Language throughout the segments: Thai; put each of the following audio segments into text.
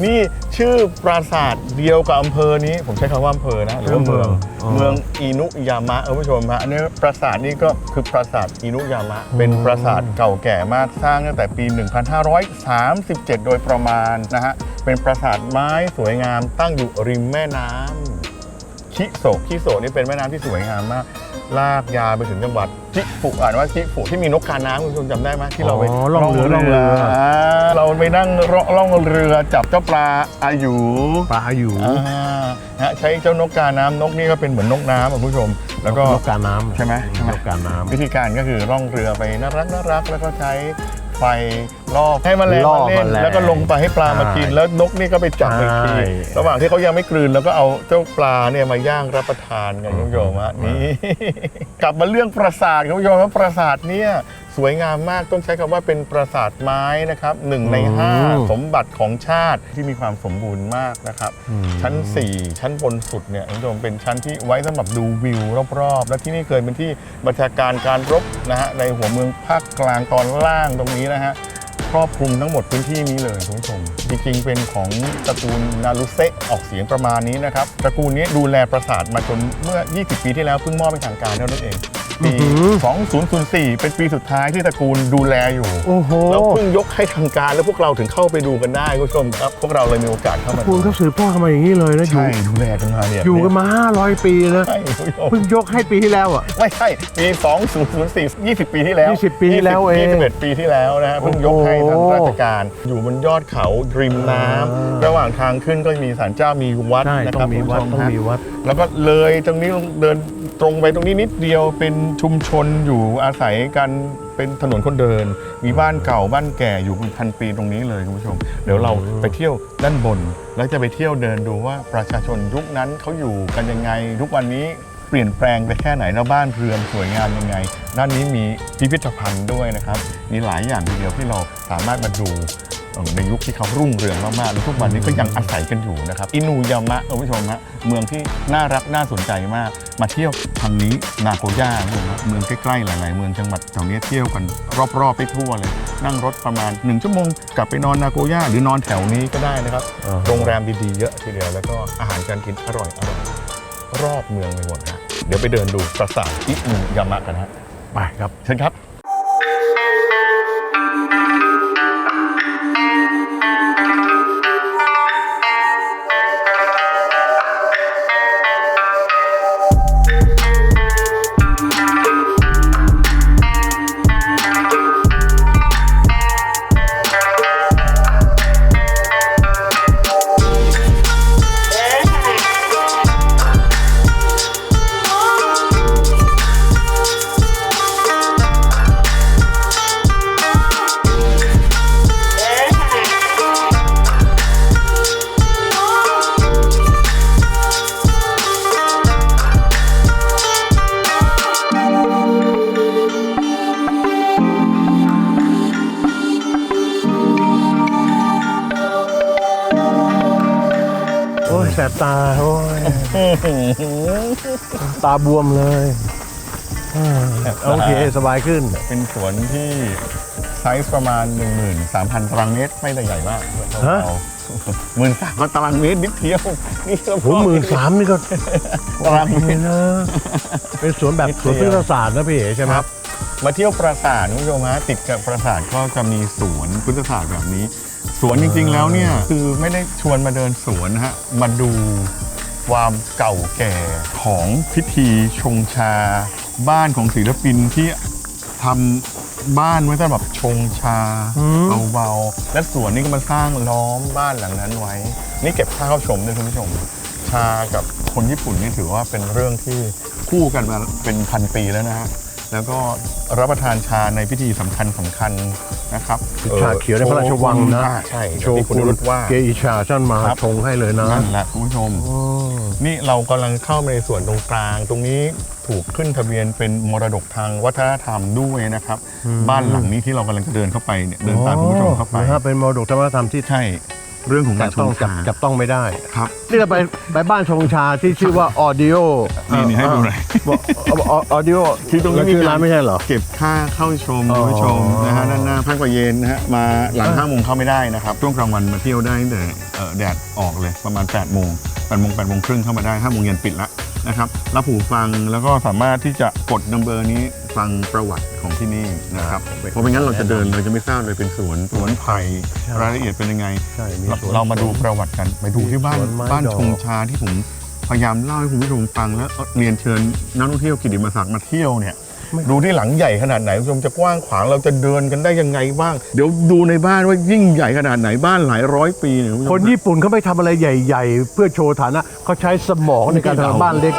หนี่ชื่อปราสาทเดียวกับอำเภอนี้ ผมใช้คำว่าอำเภอนะหรือว่าเมืองอ๋อ เมืองอินุยามะคุณผู้ชมฮะอันนี้ปราสาทนี่ก็คือปราสาทอินุยามะ เป็นปราสาทเก่าแก่มากสร้างตั้งแต่ปี 1537 โดยประมาณนะฮะเป็นปราสาทไม้สวยงามตั้งอยู่ริมแม่น้ำชิโซะชิโซะนี่เป็นแม่น้ำที่สวยงามมาก ลากยาวไปถึงจังหวัดจิฟุอ่านว่าจิฟุที่มีนกกาน้ำคุณผู้ชมจำได้ไหมที่เราไปอ๋อล่องเรือล่องเรือเราไปนั่งล่องเรือจับเจ้าปลาอายุปลาอยู่อ่าฮะใช้เจ้านกกาน้ำนกนี่ก็เป็นเหมือนนกน้ำอะคุณผู้ชม แล้วก็ นกกาน้ำใช่ไหมใช่ไหม นกกาน้ำ วิธีการก็คือร่องเรือไปน่ารักน่ารักแล้วก็ใช้ ไฟล่อให้แมลงล่อมาเล่นแมลงแล้วก็ลงไปให้ปลามากิน ใช่แล้วนกนี่ก็ไปจับอีกทีใช่ ระหว่างที่เขายังไม่กลืนแล้วก็เอาเจ้าปลาเนี่ยมาย่างรับประทานกันคุณผู้ชมฮะนี่ กลับมาเรื่องปราสาทคุณผู้ชมว่าปราสาทเนี่ย สวยงามมากต้องใช้คำว่าเป็นปราสาทไม้นะครับหนึ่งในห้าสมบัติของชาติที่มีความสมบูรณ์มากนะครับอืมชั้น 4 ชั้นบนสุดเนี่ยคุณผู้ชมเป็นชั้นที่ไว้สำหรับดูวิวรอบๆ และที่นี่เคยเป็นที่บัญชาการการรบนะฮะในหัวเมืองภาคกลางตอนล่างตรงนี้นะฮะครอบคลุมทั้งหมดพื้นที่นี้เลยคุณผู้ชมจริงๆเป็นของตระกูลนารุเซะออกเสียงประมาณนี้นะครับตระกูลนี้ดูแลปราสาทมาจนเมื่อ 20 ปีที่แล้วเพิ่งมอบเป็นทางการเท่านั้นเอง ปีอื้อหือ2004 เป็นปีสุดท้ายที่ตระกูลดูแลอยู่โอ้โหแล้วเพิ่งยกให้ทางการแล้วพวกเราถึงเข้าไปดูกันได้คุณผู้ชมครับ พวกเราเลยมีโอกาสเข้ามาคุณก็สืบทอดกันมาอย่างนี้เลยนะอยู่ใช่ดูแลกันมาเนี่ยอยู่กันมา 500 ปีนะใช่คุณผู้ชมเพิ่งยกให้ปีที่แล้วอะ ไม่ใช่ปี 2004 20 ปีที่แล้ว 20 ปีที่แล้วเอง21ปีที่แล้วนะฮะเพิ่งยกให้ทางราชการ อยู่บนยอดเขาริมน้ำอ่าระหว่างทางขึ้นก็มีศาลเจ้ามีวัดใช่นะต้คอรับงมีวัดคุณผู้ชต้องฮะมีวัดแล้วก็เลยตรงนี้เดิน ตรงไปตรงนี้นิดเดียวเป็นชุมชนอยู่อาศัยกันเป็นถนนคนเดิน มีบ้านเก่าบ้านแก่อยู่เป็นพันปีตรงนี้เลยคุณผู้ชม เดี๋ยวเราไปเที่ยวด้านบน แล้วจะไปเที่ยวเดินดูว่าประชาชนยุคนั้นเขาอยู่กันยังไง ทุกวันนี้เปลี่ยนแปลงไปแค่ไหนแล้วบ้านเรือนสวยงามยังไง ด้านนี้มีพิพิธภัณฑ์ด้วยนะครับ มีหลายอย่างทีเดียวที่เราสามารถมาดู ในยุคที่เขารุ่งเรืองมากๆแล้วทุกวันนี้ก็ยังอาศัยกันอยู่นะครับอินูยามะคุณผู้ชมฮะเมืองที่น่ารักน่าสนใจมาก มาเที่ยวทางนี้นาโกย่าคุณผู้ชมฮะเมืองใกล้ๆหลาย ๆ เมืองจังหวัดแถวนี้เที่ยวกันรอบๆไปทั่วเลย นั่งรถประมาณ 1 ชั่วโมง กลับไปนอนนาโกย่าหรือนอนแถวนี้ก็ได้นะครับอ่าโรงแรมดีๆเยอะทีเดียวแล้วก็อาหารการกินอร่อยอร่อยรอบเมืองไปหมดฮะเดี๋ยวไปเดินดูปราสาทอินูยามะกันฮะไปครับเชิญครับ ตาโอ้ยตาบวมเลยอ่าโอเคสบายขึ้น เป็นสวนที่ไซส์ประมาณ 13,000 ตารางเมตรไม่ได้ใหญ่มากฮะ หมื่นสามตารางเมตรนิดเดียวนี่ก็โหหมื่นสามนี่ก็ตารางเมเห็ตนรนะเป็นสวนแบบสวนพฤกษศาสตร์นะพี่เอ๋ใช่ไหมครับ มาเที่ยวปราสาทคุณผู้ชมฮะติดกับปราสาทก็จะมีสวนพุทธศาสตร์แบบนี้ สวนจริง ๆ แล้วเนี่ยคือไม่ได้ชวนมาเดินสวนนะฮะมาดูความเก่าแก่ของพิธีชงชา บ้านของศิลปินที่ทำบ้านไว้สำหรับชงชาอืมเบาๆและสวนนี้ก็มาสร้างล้อมบ้านหลังนั้นไว้ นี่เก็บค่าเข้าชมด้วยคุณผู้ชมชากับคนญี่ปุ่นนี่ถือว่าเป็นเรื่องที่คู่กันมาเป็นพันปีแล้วนะฮะ แล้วก็รับประทานชาในพิธีสำคัญสำคัญนะครับชาเขียวในพระราชวังนะอ่าใช่โชที่คุณกุรุนตว่า เกอิชาท่านมาครับ ชงให้เลยนะนั่นแหละคุณผู้ชม โอ้ นี่เรากำลังเข้ามาในส่วนตรงกลาง ตรงนี้ถูกขึ้นทะเบียนเป็นมรดกทางวัฒนธรรมด้วยนะครับ บ้านหลังนี้ที่เรากำลังจะเดินเข้าไปเนี่ยเดินตามคุณผู้ชมเข้าไปนะฮะเป็นมรดกธรรมธรรมที่ใช่ เรื่องของแต่การชต้องงจับชา จับต้องไม่ได้ครับนี่เราไปไปบ้านชงชาที่ชื่อว่า Audio นี่นี่ให้ดูหน่อย ออดิโอที่ตรงนี้มีชื่อการร้านไม่ใช่เหรอ เก็บค่าเข้าชมอ๋อคุณผู้ชมนะฮะด้านหน้าภาคประเย็นนะฮะมาหลังห้าโมงเข้าไม่ได้นะครับช่วงกลางวันมาเที่ยวได้ตั้งแต่เอ่อแดดออกเลยประมาณ8ปดโมงแปดโมงแปดโมงครึ่งเข้ามาได้ห้าโมงเย็นปิดละ นะครับรับหูฟังแล้วก็สามารถที่จะกดนัมเบอร์นี้ฟังประวัติของที่นี่นะครับเพราะไม่งั้นเราจะเดินเราจะไม่ทราบเลยเป็นสวนสวนไผ่รายละเอียดเป็นยังไง ใช่มีเราสวน เรามาดูประวัติกันไปดูที่บ้านสวนไม้บ้านดอก ชงชาที่ผมพยายามเล่าให้คุณผู้ชมฟังแล้วเรียนเชิญนักท่องเที่ยวกิติมศักดิ์มาเที่ยวเนี่ย ดูที่หลังใหญ่ขนาดไหนคุณผู้ชมจะกว้างขวางเราจะเดินกันได้ยังไงบ้าง เดี๋ยวดูในบ้านว่ายิ่งใหญ่ขนาดไหนบ้านหลายร้อยปีเนี่ยณผู้ชม คนญี่ปุ่นเขาไม่ทำอะไรใหญ่ ๆ เพื่อโชว์ฐานะเขาใช้สมองในการไม่เดาทำบ้านเล็ก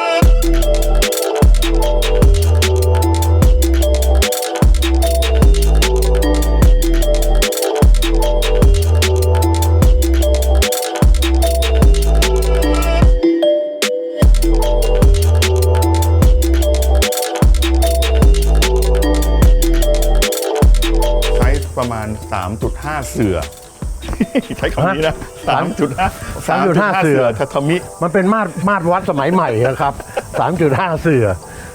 เสือ ใช้คำนี้นะ3.5 3.5เสือทาทามิมันเป็นมาตรมาตรวัดสมัยใหม่นะครับ3.5เสือ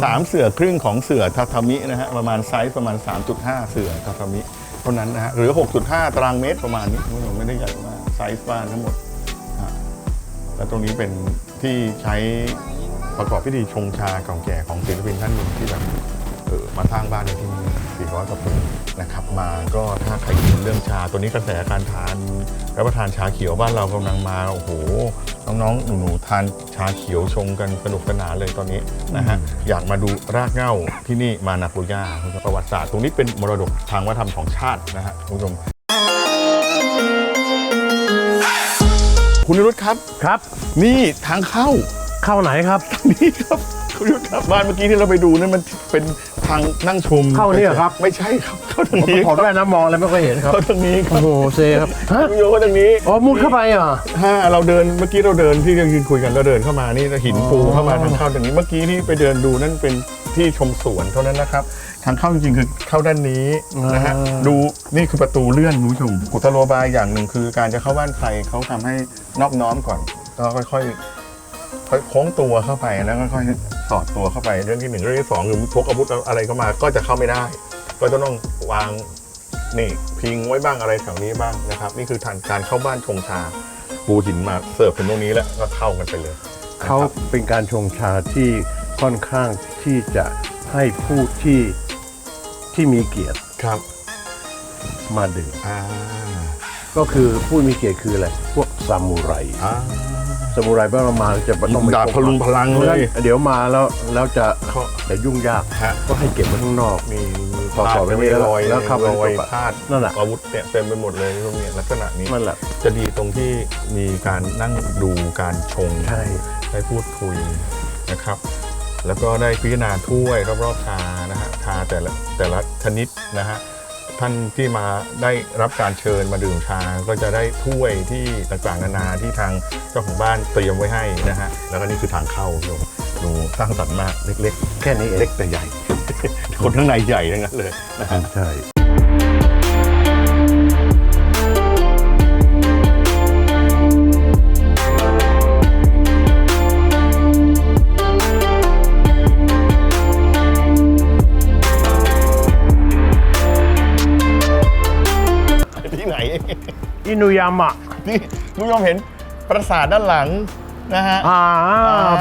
สามเสือครึ่งของเสือทาทามินะฮะประมาณไซส์ประมาณ 3.5 เสือทาทามิเท่านั้นนะฮะหรือ 6.5 ตารางเมตรประมาณนี้คุณผู้ชมไม่ได้ใหญ่มากไซส์บ้านทั้งหมดฮะแล้วตรงนี้เป็นที่ใช้ประกอบพิธีชงชาเก่าแก่ของศิลปินท่านหนึ่งที่แบบเออ มาสร้างบ้านในที่นี่400กว่าปีนะครับมาก็ถ้าใครกินเรื่องชาตัวนี้กระแสการทานรับประทานชาเขียวบ้านเรากำลังมาโอ้โหน้องๆหนูๆทานชาเขียวชงกันสนุกสนานเลยตอนนี้นะฮะอยากมาดูรากเหง้าที่นี่มานาโกย่าประวัติศาสตร์ตรงนี้เป็นมรดกทางวัฒนธรรมของชาตินะฮะคุณผู้ชมคุณนิรุตครับครับ นี่ทางเข้าเข้าไหนครับนี่ครับ คุณนิรุตครับบ้านเมื่อกี้ที่เราไปดูนั่นมันเป็นทางนั่งชมเข้าเนี่ยครับ ไม่ใช่ครับเข้าทางผมนี้ถอดแว่นนะมองอะไรไม่ค่อยเห็นครับ เข้าทางนี้ครัโอ้บโหเซครับฮะคุณโยเข้าทางนี้อ๋อมุดเข้าไปเหรอะ ถ้าเราเดินเมื่อกี้เราเดินที่เรายืนคุยกันเราเดินเข้ามานี่หินปูเข้ามาทางเข้าตรงนี้ เมื่อกี้ที่ไปเดินดูนั่นเป็นที่ชมสวนเท่านั้นนะครับ ทางเข้าจริงๆคือเข้าด้านนี้นะฮะดูนี่คือประตูเลื่อนคุณผู้ชมกุศโลบายอย่างหนึ่งคือการจะเข้าบ้านใครเขาทำให้นอบน้อมก่อนแล้วค่อยๆ ค่อยโค้งตัวเข้าไปแล้วค่อยๆสอดตัวเข้าไปเรื่องที่หนึ่งเรื่องที่สองคือพกอาวุธอะไรเข้ามาก็จะเข้าไม่ได้ ก็จะต้องวางนี่พิงไว้บ้างอะไรแถวนี้บ้างนะครับ นี่คือทางการเข้าบ้านชงชาปูหินมาเสิร์ฟถึงตรงนี้แล้วก็เข้ากันไปเลยเขาเป็นการชงชาที่ค่อนข้างที่จะให้ผู้ที่ที่มีเกียรติครับ มาดื่มอ่าก็คือผู้มีเกียรติคืออะไรพวกซามูไร อ่าซามูไรเมื่อเรามาจะต้องไปดาบพลุงพลังเลย เดี๋ยวมาแล้วแล้วจะเขาจะยุ่งยากฮะก็ให้เก็บไว้ข้างนอกมีมีต่อพาดๆไปไม่นี่รอยแล้วเข้าไปรอยตกอะพาดนั่นแหละอาวุธเนี่ยเต็มไปหมดเลยพวกเนี้ยลักษณะนี้นั่นแหละจะดีตรงที่มีการนั่งดูการชงใช่ได้พูดคุยนะครับ แล้วก็ได้พิจารณาถ้วยรอบๆชานะฮะชาแต่ละแต่ละชนิดนะฮะ ท่านที่มาได้รับการเชิญมาดื่มชา ก็จะได้ถ้วยที่ต่างๆนานาที่ทางเจ้าของบ้านเตรียมไว้ให้นะฮะ แล้วก็นี่คือทางเข้าดูดูสร้างสรรค์มากเล็ก ๆ แค่นี้เองเล็กแต่ใหญ่ คนข้างในใหญ่ทั้งนั้นเลยนะฮะ ใช่ อินุยามะที่คุณผู้ชมเห็นปราสาทด้านหลังนะฮะ อ่า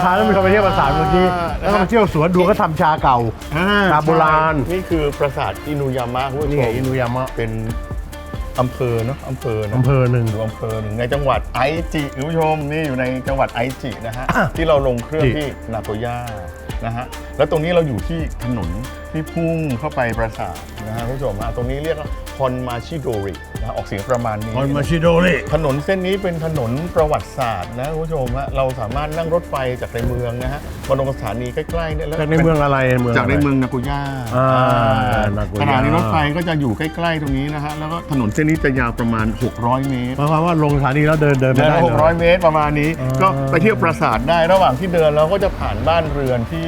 พาท่านผู้ชมไปเที่ยวปราสาทเมื่อกี้อ่าแล้วก็ไปเที่ยวสวนดูเขาทำชาเก่าชาโบราณ นี่คือปราสาทอินุยามะคุณผู้นี่ชไงมอินุยามะเป็นอำเภอเนาะอำเภอเนาะอำเภอหนึ่ง อยู่อำเภอหนึ่งในจังหวัดไอจิคุณผู้ชมนี่อยู่ในจังหวัดไอจินะฮะอะที่เราลงเครื่องจิ ที่นาโกย่านะฮะแล้วตรงนี้เราอยู่ที่ถนนที่พุ่งเข้าไปปราสาทนะฮะคุณผู้ชมฮะตรงนี้เรียกว่าฮอนมาชิโดริ นะฮะออกเสียงประมาณนี้ออนมาชิโดริถนนเส้นนี้เป็นถนนประวัติศาสตร์นะคุณผู้ชมฮะเราสามารถนั่งรถไฟจากในเมืองนะฮะมาลงสถานีใกล้ๆเนี่ยแล้วจากในเมืองอะไรเมืองจากในะไรเมืองนาโกย่าอ่าอ่านาโกย่าสถานีรถไฟก็จะอยู่ใกล้ๆตรงนี้นะฮะแล้วก็ถนนเส้นนี้จะยาวประมาณ 600 เมตรหมายความว่าลงสถานีแล้วเดินเดินไปเดินได้หกร้อยเมตรประมาณนี้ อ่า ก็ไปเที่ยวปราสาทได้ระหว่างที่เดินเราก็จะผ่านบ้านเรือนที่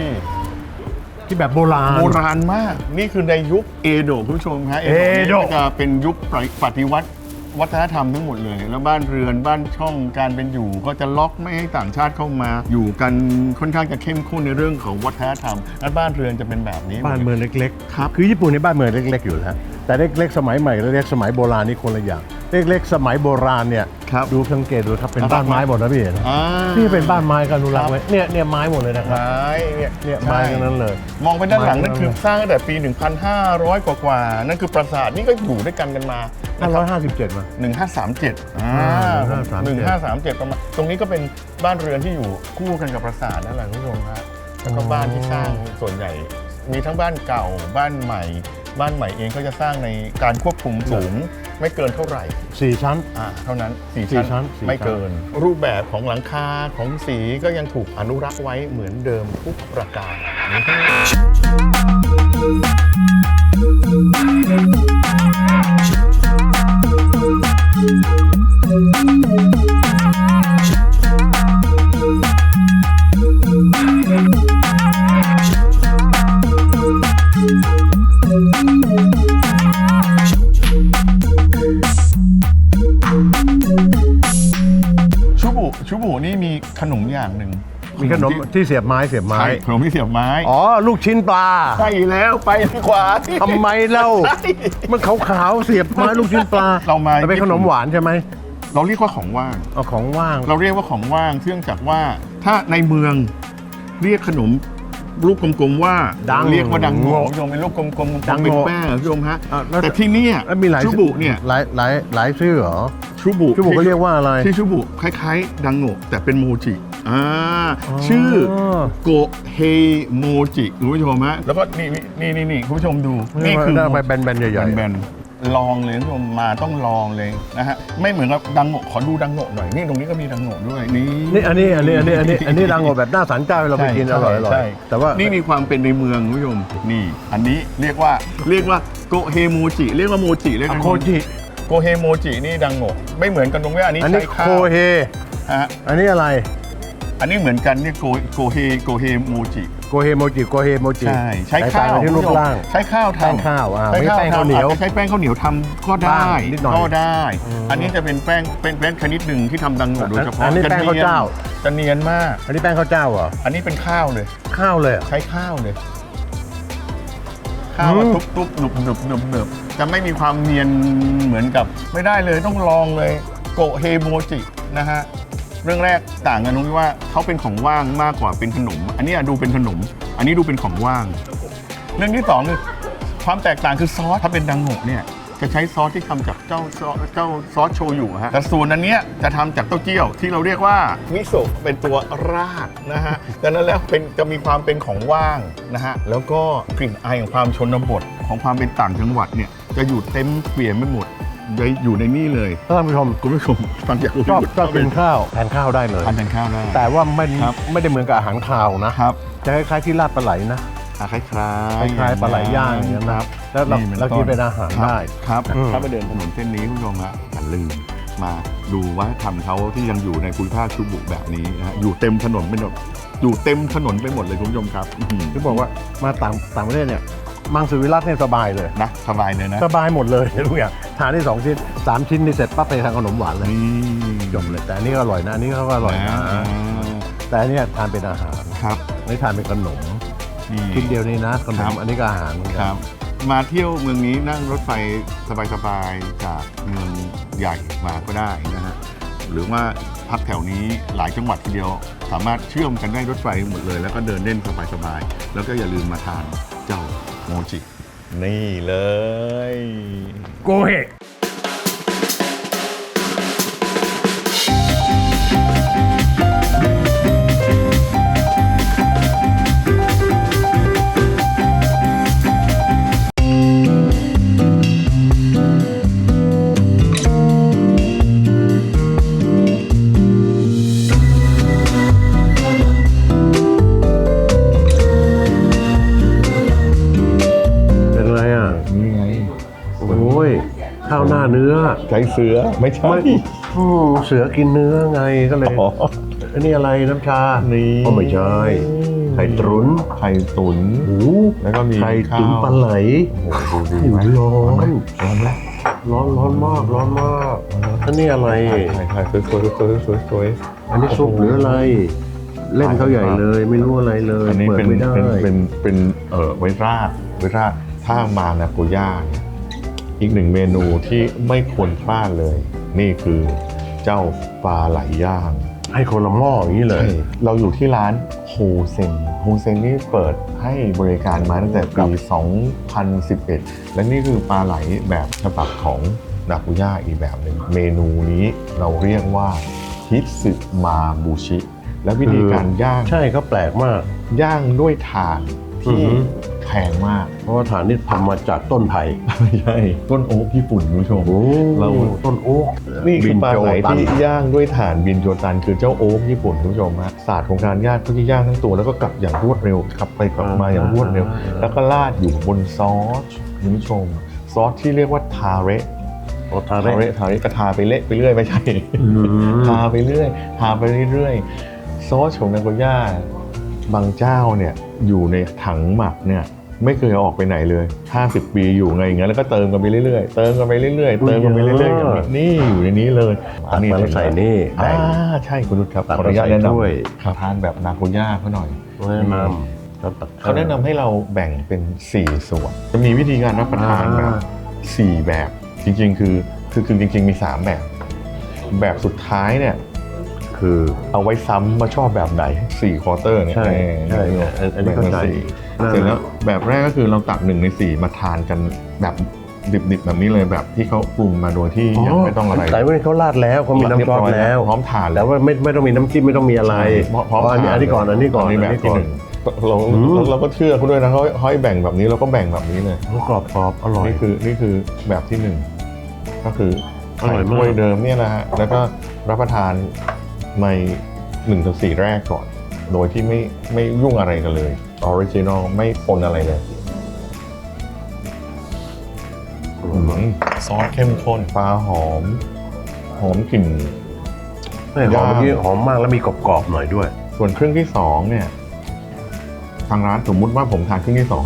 ที่แบบโบราณ โบราณมาก นี่คือในยุคเอโดะคุณผู้ชมฮะเอโดะ นี่ก็จะเป็นยุคปฏิวัติวัฒนธรรมทั้งหมดเลย แล้วบ้านเรือนบ้านช่องการเป็นอยู่ ก็จะล็อกไม่ให้ต่างชาติเข้ามา อยู่กันค่อนข้างจะเข้มข้นในเรื่องของวัฒนธรรม และบ้านเรือนจะเป็นแบบนี้ บ้านเมืองเล็กครับๆคือญี่ปุ่นในบ้านเมืองเล็ก ๆ อยู่แล้วแต่เล็กๆ สมัยใหม่และเล็กสมัยโบราณนี่คนละอย่าง เล็กๆ สมัยโบราณเนี่ยครับดูสังเกตดูครับเป็นครับบ้านไม้หมดนะพี่เห็นไหมอ่า นี่เป็นบ้านไม้กันอนุรักครับษ์ไว้เนี่ยเนี่ยไม้หมดเลยนะครับไม้เนี่ยเนี่ยไม้ทั้งนั้นเลย มองไปด้านหลังไม้นั่นคือสร้างตั้งแต่ปี 1,500 กว่ากว่าๆนั่นคือปราสาทนี่ก็อยู่ด้วยกันกันมานะครับ557มา 1537อ่าอ่า1537 1537ประมาณตรงนี้ก็เป็นบ้านเรือนที่อยู่คู่กันกับปราสาทนั่นแหละคุณผู้ชมฮะแล้วก็อ๋อบ้านที่สร้างส่วนใหญ่ มีทั้งบ้านเก่าบ้านใหม่ บ้านใหม่เองก็จะสร้างในการควบคุมสูงไม่เกินเท่าไหร่สี่ชั้น อ่าเท่านั้นสี่สี่ชั้นชั้นสี่ไม่ชั้นเกิน รูปแบบของหลังคาของสีก็ยังถูกอนุรักษ์ไว้เหมือนเดิมทุกประการชู มีขนมที่เสียบไม้เสียบไม้ใช่ขนมที่เสียบไม้อ๋อ ลูกชิ้นปลา ใช่แล้วไปดีกว่าทำไมเล่าใช่มันขาวๆเสียบไม้ลูกชิ้นปลาเรามาแต่เป็นขนมหวานใช่ไหม เราเรียกว่าของว่าง เอาของว่าง เราเรียกว่าของว่างเนื่องจากว่าถ้าในเมืองเรียกขนมรูปกลมๆว่าดังเรียกว่าดังโง่โง่คุณผู้ชมเป็นรูปกลมๆดังเป็นโง่แป้งอะคุณผู้ชมฮะอะแล้ว แต่ที่เนี่ยแล้วมีหลายชูบุเนี่ยหลายหลายหลายชื่อเหรอ ชูบุชื่อบุก็เรียกว่าอะไร ที่ชูบุคล้ายๆ ดังโง่แต่เป็นโมจิ อ่าอ๋อชื่อโกเฮโมจิคุณผู้ชมฮะแล้วก็นี่นี่นี่นี่คุณผู้ชมดูนี่คือหน้าไปแบนๆใหญ่ๆแบนๆลองเลยคุณผู้ชมมาต้องลองเลยนะฮะไม่เหมือนกับดังโง่ขอดูดังโง่หน่อยนี่ตรงนี้ก็มีดังโง่ด้วยนี่นี่อันนี้อันนี้อันนี้อันนี้อันนี้ดังกว่าแบบหน้าสันเจ้าเราไปกินอใช่ร่อยอร่อยใช่แต่ว่านี่มีความเป็นในเมืองคุณผู้ชมนี่ อันนี้เรียกว่าเรียกว่าโกเฮโมจิเรียกว่าโมจิเรียกอะว่าโคจิโกเฮโมจินี่ดังโง่ไม่เหมือนกันตรงที่อันนี้อันนี้ใช้โคข้าวเฮฮะอันนี้อะไร อันนี้เหมือนกันเนี่ยโกโกเฮโกเฮโมจิ โกเฮโมจิโกเฮโมจิใช่ใช้แตกข้าต่งวกันที่รูปคุณผู้ชมร่าง ใช้ข้าวทำแป้งข้าวอ่าใช้ไม่ใช่แป้งข้าวเหนียวทำอาจจะใช้แป้งข้าวเหนียวทำก็ได้บ้างนิดหน่อยก็ได้อืมอันนี้จะเป็นแป้งเป็นแป้งชนิดหนึ่งที่ทำดังโง่โดยเฉพาะอันนี้จะแป้งข้าวนียนเจ้าจะเนียนมาก อันนี้แป้งข้าวเจ้าเหรออันนี้เป็นข้าวเลย ข้าวเลยเหรอใช้ข้าวเลย ข้าวอะอืมทุบทุบหนุบหนุบหนุบหนุบจะไม่มีความเนียนเหมือนกับ ไม่ได้เลยต้องลองเลย โกเฮโมจินะฮะ เรื่องแรกต่างกันตรงที่ว่าเขาเป็นของว่างมากกว่าเป็นขนม อันนี้ดูเป็นขนม อันนี้ดูเป็นของว่าง เรื่องที่สองคือความแตกต่างคือซอสถ้าเป็นดังโงะเนี่ยจะใช้ซอสที่ทำจากเจ้าซอสเจ้าซอสโชยุฮะแต่ส่วนอันเนี้ยจะทำจากเต้าเจี้ยวที่เราเรียกว่ามิโซะเป็นตัวราดนะฮะดังนั้นแล้วเป็นจะมีความเป็นของว่างนะฮะแล้วก็กลิ่นอายของความชนบทของความเป็นต่างจังหวัดเนี่ยจะอยู่เต็มเปลี่ยนไปหมด จะอยู่ในนี่เลยท่านผู้ชมคุณผู้ชมฟังจากคุณชอบผู้ชมชอบกินข้าวแทนข้าวได้เลยทานแทนข้าวได้ แต่ว่าไม่ครับไม่ได้เหมือนกับอาหารคาวนะครับจะคล้ายๆที่ลาดปลาไหลนะอะคล้ายคๆล้ายๆปลาไหลย่างอย่างนั้นนะแล้วเรานี่เรากินเป็นอาหารครับได้ครับอืมถ้าไปเดินถนนเส้นนี้คุณผู้ชมฮะอย่าลืมมาดูว่าทำเขาที่ยังอยู่ในภูมิภาคชูบุแบบนี้นะฮะอยู่เต็มถนนไปหมดอยู่เต็มถนนไปหมดเลยคุณผู้ชมครับอื้อหือที่บอกว่ามาต่างต่างประเทศเนี่ย มังสวิรัตเนี่ยสบายเลย นะสบายเลยนะสบายหมดเลยทุกอย่างทานได้สองชิ้นสามชิ้นนี่เสร็จปั๊บไปทางขนมหวานเลยนี่จบเลยแต่อันนี้ก็อร่อยนะอันนี้เขาก็อร่อยนะอ่าแต่อันเนี้ยทานเป็นอาหารครับไม่ทานเป็นขนมนี่ ชิ้นเดียวนี้นะขนครัมบ อันนี้ก็อาหารเหมือนคกันรับ มาเที่ยวเมืองนี้นั่งรถไฟสบายๆจากเมืองใหญ่มาก็ได้นะฮะหรือว่าพักแถวนี้หลายจังหวัดทีเดียว สามารถเชื่อมกันได้รถไฟหมดเลย แล้วก็เดินเล่นสบายๆแล้วก็อย่าลืมมาทานเจ้าโมูจิ นี่เลย โกเฮ ใจเสือไม่ใช่ไม่อืมเสือกินเนื้อไงก็เลยอ๋ออันนี้อะไรน้ำชานี่อ๋อไม่ใช่ ไข่ตรุนไข่ตุ๋นโอ้แล้วก็มีไข่ข้าวตุ๋นปลาไหลโอ้โหดูดีอยู่ไหมร้อน ร้อนไหมร้อนร้อนมากร้อนมากอันนี้อะไรถ่ายถ่ายสวยสวยสวยสวยสวยอันนี้ซุปหรืออะไร เล่นเขาใหญ่เลย ไม่รู้อะไรเลยอันนี้เปิดเป็นไม่ได้เป็นเป็นเป็นเอ่อไว้ราดไว้ราดถ้ามานาโกย่าเนี่ย อีกหนึ่งเมนูที่ไม่ควรพลาดเลย นี่คือเจ้าปลาไหลย่าง ให้คนละหม้ออย่างนี้เลยใช่เราอยู่ที่ร้านโฮเซนโฮเซนนี่เปิดให้บริการมาตั้งแต่ปี 2011 และนี่คือปลาไหลแบบฉบับของนากุย่าอีกแบบหนึ่งเมนูนี้เราเรียกว่าฮิตสึมาบูชิ และวิธีการย่างใช่ก็แปลกมาก ย่างด้วยถ่านอือที่หือ แพงมาก เพราะว่าฐานนี่ทำมาจากต้นไผ่ไม่ใช่ ต้นโอ๊กญี่ปุ่นคุณผู้ชมเราต้นโอ๊กนี่คือปลาไหลบินโจตันที่ย่างด้วยถ่านบินโจตัน คือเจ้าโอ๊กญี่ปุ่นคุณผู้ชมฮะศาสตร์ของการย่างก็จะย่างทั้งตัวแล้วก็กลับอย่างรวดเร็วกลับไปกลับมาอย่างรวดเร็ว แล้วก็ราดอยู่บนซอสคุณผู้ชม ซอสที่เรียกว่าทาเระโอทาทาเระเระทาเระก็ทาไปเละไปเรื่อยไม่ใช่อืมทาไปเรื่อย ทาไปเรื่อยๆซอสของนาโกย่าบางเจ้าเนี่ย อยู่ในถังหมักเนี่ยไม่เคยเอาออกไปไหนเลย 50 ปีอยู่ไงอย่างนั้นแล้วก็เติมกันไปเรื่อยๆ เติมกันไปเรื่อยๆ เติมกันไปเรื่อยๆอย่างนี้นี่อยู่ในนี้เลยตักมาแล้วใส่นี่แบ่อ่างใช่คุณนุชครับตักขออนุญาตแล้วใส่แนะนถ้วยำครับทานแบบนาโกย่าเขาหน่อยแนะนำแล้วตักเขาแนะนำให้เราแบ่งเป็น 4 ส่วน จะมีวิธีการรับประทานแบบอ่า4แบบ จริงๆคือคือคือจริง ๆ มี 3 แบบ แบบสุดท้ายเนี่ย คือเอาไว้ซ้ำมาชอบแบบไหน4ควอเตอร์เนี่ยใช่เออใช่อันอันนี้แบ่งเป็นเข้าใจสี่นั่นเสร็จแล้วแบบแรกก็คือเราตักหนึ่งในสี่มาทานกันแบบดิบๆแบบนี้เลยแบบที่เขาปรุงมาโดยที่ยังไม่ต้องอะไรแต่ว่าเขาราดแล้วเขามีน้ำซอสแล้วพร้อมทานแต่ว่าไม่ไม่ต้องมีน้ำจิ้มไม่ต้องมีอะไรพร้อมอ๋ออันนี้ทาอันนี้ก่อนอันนี้ก่อนอันนี้แบบที่หนึ่งเราอืมเราเราก็เชื่อเขาด้วยนะเขาเขาให้แบ่งแบบนี้เราก็แบ่งแบบนี้เลยกรอบกรอบๆอร่อยนี่คือนี่คือแบบที่หนึ่งก็คืออร่ไข่อยมากถ้วยเดิมเนี่ยนะฮะแล้วก็รับประทาน ในหนึ่งถึงสี่แรกก่อน โดยที่ไม่ไม่ยุ่งอะไรกันเลยออริจินอลไม่ปนอะไรเลยอืมซอสเข้มข้นปลาหอม หอมกลิ่นไม่หอมเมื่อกี้หอมมากแล้วมีกรอบๆหน่อยด้วย ส่วนครึ่งที่สองเนี่ย ทางร้านสมมุติว่าผมทานครึ่งที่สอง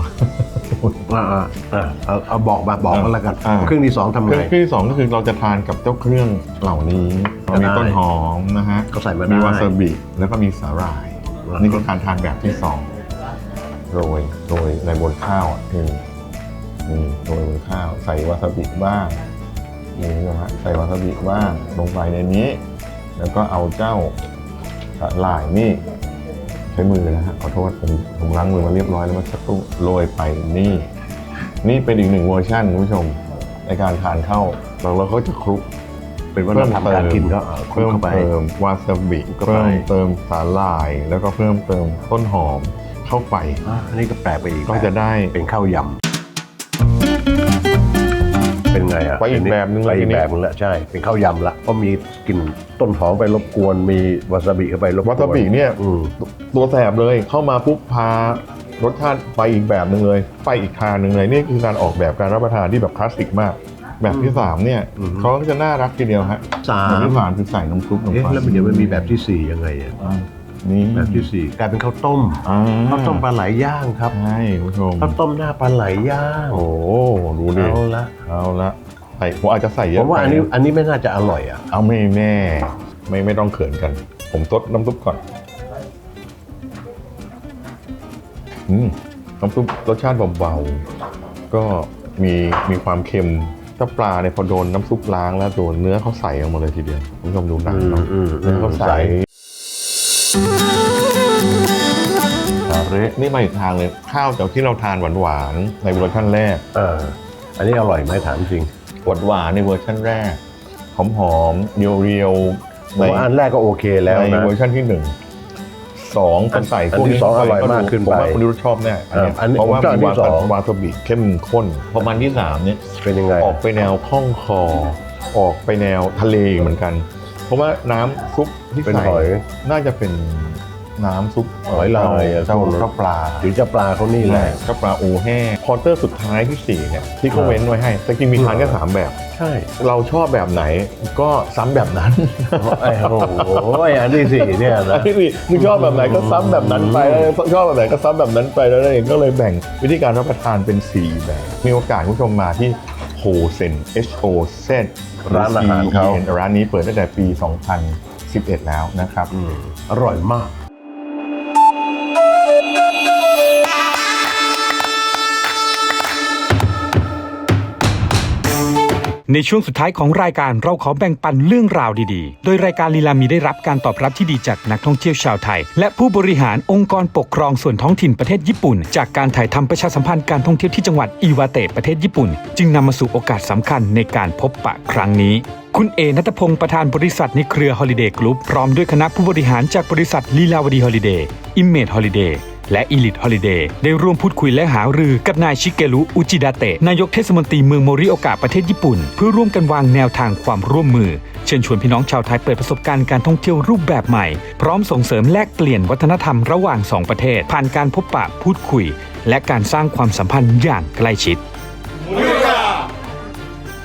อ่าอ่าอ่าเอาเอาบอกมาบอกกันแล้วกัน อ่าครึ่งที่สองทำคไงรึ่งที่สองก็คือเราจะทานกับเจ้าเครื่องเหล่านี้ก็ได้มีต้นหอมนะฮะก็ใส่มามีได้ วาซาบิแล้วก็มีสาหร่ายอ่านี่นี่คือการทานแบบที่สองโรยโรยในบนข้าวอะนี่นี่โรยบนข้าว ใส่วาซาบิบ้างนี่นะฮะใส่วาซาบิบ้างลงไปในนี้ แล้วก็เอาเจ้าสาหร่ายนี่ ใช้มือนะฮะขอโทษผมผมล้างมือมาเรียบร้อยแล้วเมันสักครู่โรยไปนี่ นี่เป็นอีกหนึ่งเวอร์ชันคุณผู้ชม ในการทานข้าวเราเราก็จะคลุกเป็นวัฒนธรรมการกินก็เอาคลุกเพิ่มเข้าไปเติมวาซาบิเข้าไปเพิ่มเติมสาหร่าย แล้วก็เพิ่มเติมต้นหอมเข้าไปอะอันนี้ก็แปลกไปอีกก็จะได้เป็นข้าวยำ เป็นไงอะไปอีกแบบนึงเลยไปอีทีกนี้แบบนึงละใช่ เป็นข้าวยำละเพราะมีกลิ่นต้นหอมไปรบกวนมีวาซาบิเข้าไปรบกวนวาซาบิเนี่ยอืมตัวแสบเลยเข้ามาปุ๊บพารสชาติไปอีกแบบหนึ่งเลย ไปอีกทางหนึ่งเลยนี่คือการออกแบบการรับประทานที่แบบคลาสสิกมาก แบบที่สามเนี่ยเขาก็จะน่ารักทีเดียวฮะสาแบบมที่สามคือใส่น้ำซุปลงเอ๊ะไปแล้วมันเดี๋ยวมันมีแบบที่สี่ยังไงอะอ่า นี่แบบที่สี่กลายเป็นข้าวต้มอ่าข้าวต้มปลาไหลย่างครับใช่คุณผู้ชมข้าวต้มหน้าปลาไหลย่างโอ้โหดูดิเอาละเอาละใส่ผมอาจจะใส่เยผอะมว่าไปอันนี้อันนี้ไม่น่าจะอร่อยอะเอาไม่แน่ ไม่ไม่ต้องเขินกัน ผมซดน้ำซุปก่อนอืมน้ำซุปรสชาติเบาๆก็มีมีความเค็มถ้าปลาเนี่ยพอโดนน้ำซุปล้างแล้วโดนเนื้อเขาใส่ออกมาเลยทีเดียวคุณผู้ชมดูหนังเนาะอืมอืมเนื้อเขาใส่ สาเระนี่มาอีกทางเลยข้าวจากที่เราทานหวานๆในเวอร์ชันแรกเอออันนี้อร่อยไหมถามจริงหวานหวานๆในเวอร์ชันแรกหอมหอมๆเรียวเรียวๆผมว่าอันแรกก็โอเคแล้วในนะ เวอร์ชันที่หนึ่งสองคนใส่อันพวกที่นี้สองอร่อยเข้มากขึ้นผมไปว่าคุณรู้ชอบแน่อันเนี้ยเอออันนี้เพราะว่าผมชอบอันมีที่วาสซาอง วาซาบิเข้มข้นพอมันที่สามเนี่ย เป็นยังไงออกไปแนวคล่องคอ ออกไปแนวทะเลเหมือนกัน เพราะว่าน้ำซุปที่เป็นใส่หอย น่าจะเป็น น้ำซุปหอยลายอะเจ้าพวกนั้นเจ้าปลาหรือจะปลาเขานี่แหละเจ้าปลาโอแห้งควอเตอร์สุดท้ายที่สี่เนี่ยที่เขาเว้นไว้ให้แต่จริงมีทานแค่สามแบบ ใช่ เราชอบแบบไหนก็ซ้ำแบบนั้นไอ้โอ้โหอันที่สี่เนี่ยนะพี่สิมึงชอบแบบไหนก็ซ้ำแบบนั้นไปแล้วชอบแบบไหนก็ซ้ำแบบนั้นไปแล้วเองก็เลยแบ่งวิธีการรับประทานเป็น4แบบมีโอกาสคุณผู้ชมมาที่โฮโฮเซน H O Z ร้านอาหารเขาร้านนี้เปิดตั้งแต่ปี 2011 แล้วนะครับอืมอร่อยมาก ในช่วงสุดท้ายของรายการเราขอแบ่งปันเรื่องราวดีๆ โดยรายการลีลามีได้รับการตอบรับที่ดีจากนักท่องเที่ยวชาวไทย และผู้บริหารองค์กรปกครองส่วนท้องถิ่นประเทศญี่ปุ่น จากการถ่ายทำประชาสัมพันธ์การท่องเที่ยวที่จังหวัดอิวาเตะประเทศญี่ปุ่น จึงนำมาสู่โอกาสสำคัญในการพบปะครั้งนี้คุณเอนัทพงศ์ประธานบริษัทในเครือฮอลิเดย์กรุ๊ปพร้อมด้วยคณะผู้บริหารจากบริษัทลีลาวดีฮอลิ เดย์อิมเมดฮอลิเดย์และ Elite Holiday ได้ร่วมพูดคุยและหารือกับนายชิเกรุอุจิดาเตะนายกเทศมนตรีเมืองโมริโอกะประเทศญี่ปุ่น เพื่อร่วมกันวางแนวทางความร่วมมือ เชิญชวนพี่น้องชาวไทยเปิดประสบการณ์การท่องเที่ยวรูปแบบใหม่ พร้อมส่งเสริมแลกเปลี่ยนวัฒนธรรมระหว่างสองประเทศ ผ่านการพบปะพูดคุย และการสร้างความสัมพันธ์อย่างใกล้ชิด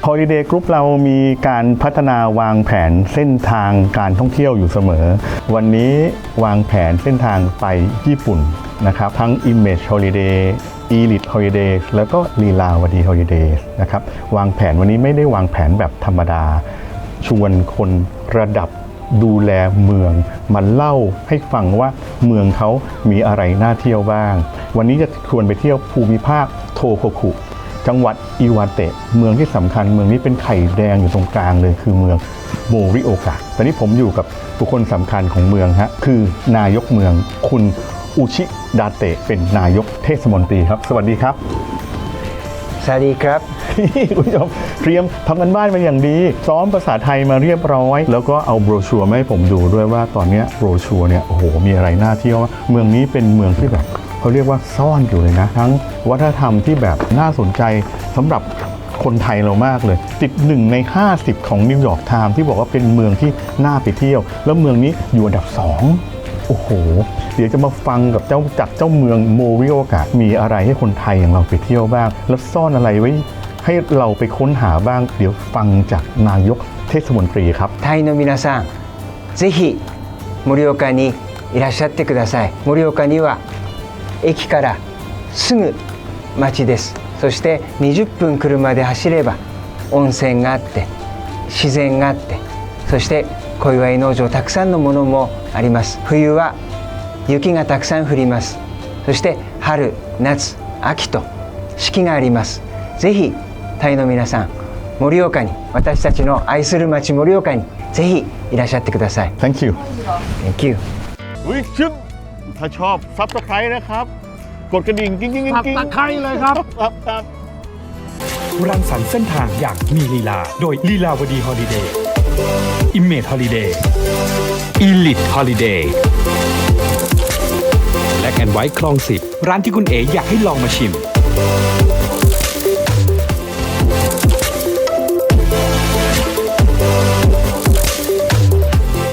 Holiday Group เรามีการพัฒนาวางแผนเส้นทางการท่องเที่ยวอยู่เสมอ วันนี้วางแผนเส้นทางไปญี่ปุ่น นะครับทั้ง Image Holiday Elite Holiday แล้วก็ลีลาวดี Holiday นะครับวางแผนวันนี้ไม่ได้วางแผนแบบธรรมดา ชวนคนระดับดูแลเมืองมาเล่าให้ฟังว่าเมืองเขามีอะไรน่าเที่ยวบ้าง วันนี้จะชวนไปเที่ยวภูมิภาคโทโคคุจังหวัดอิวาเตะเมืองที่สำคัญเมืองนี้เป็นไข่แดงอยู่ตรงกลางเลย คือเมืองโมริโอกะตอนนี้ผมอยู่กับบุคคลสำคัญของเมืองฮะคือนายกเมืองคุณ อุชิดาเตะเป็นนายกเทศมนตรีครับ สวัสดีครับ สวัสดีครับ คุณผู้ชมเตรียมทำกันบ้านมาอย่างดี ซ้อมภาษาไทยมาเรียบร้อย แล้วก็เอาโบรชัวร์มาให้ผมดูด้วยว่าตอนเนี้ยโบรชัวร์เนี่ยโอ้โหมีอะไรน่าเที่ยวเมืองนี้เป็นเมืองที่แบบเขาเรียกว่าซ่อนอยู่เลยนะ ทั้งวัฒนธรรมที่แบบน่าสนใจสำหรับคนไทยเรามากเลย ติดหนึ่งใน 50 ของนิวยอร์กไทม์ที่บอกว่าเป็นเมืองที่น่าไปเที่ยว แล้วเมืองนี้อยู่อันดับ 2 โอ้โห เดี๋ยวจะมาฟังกับเจ้าจากเจ้าเมืองโมริโอกะมีอะไรให้คนไทยอย่างเราไปเที่ยวบ้าง แล้วซ่อนอะไรไว้ ให้เราไปค้นหาบ้าง เดี๋ยวฟังจากนายกเทศมนตรีครับ タイの皆さんぜひ盛岡にいらっしゃってください盛岡には駅からすぐ町ですそして20分車で走れば温泉があって自然があってそして 小祝農場たくさんのものもあります冬は雪がたくさん降りますそして春夏秋と四季がありますぜひタイの皆さん盛岡に私たちの愛する町盛岡にぜひいらっしゃってください thank you Thank you วิชึถ้าชอบซับสไครต์นะครับ กดกระดิ่งกิ้งกิ้งกิ้งกิ้ง ตะไคร้เลยครับ ครับครับ รังสรรค์เส้นทางอย่างมีลีลา โดยลีลาวดีฮอลิเดย์ อิมเมจฮอลิเดย์อีลิทฮอลิเดย์และแอนไว้คลองสิบร้านที่คุณเอ๋อยากให้ลองมาชิม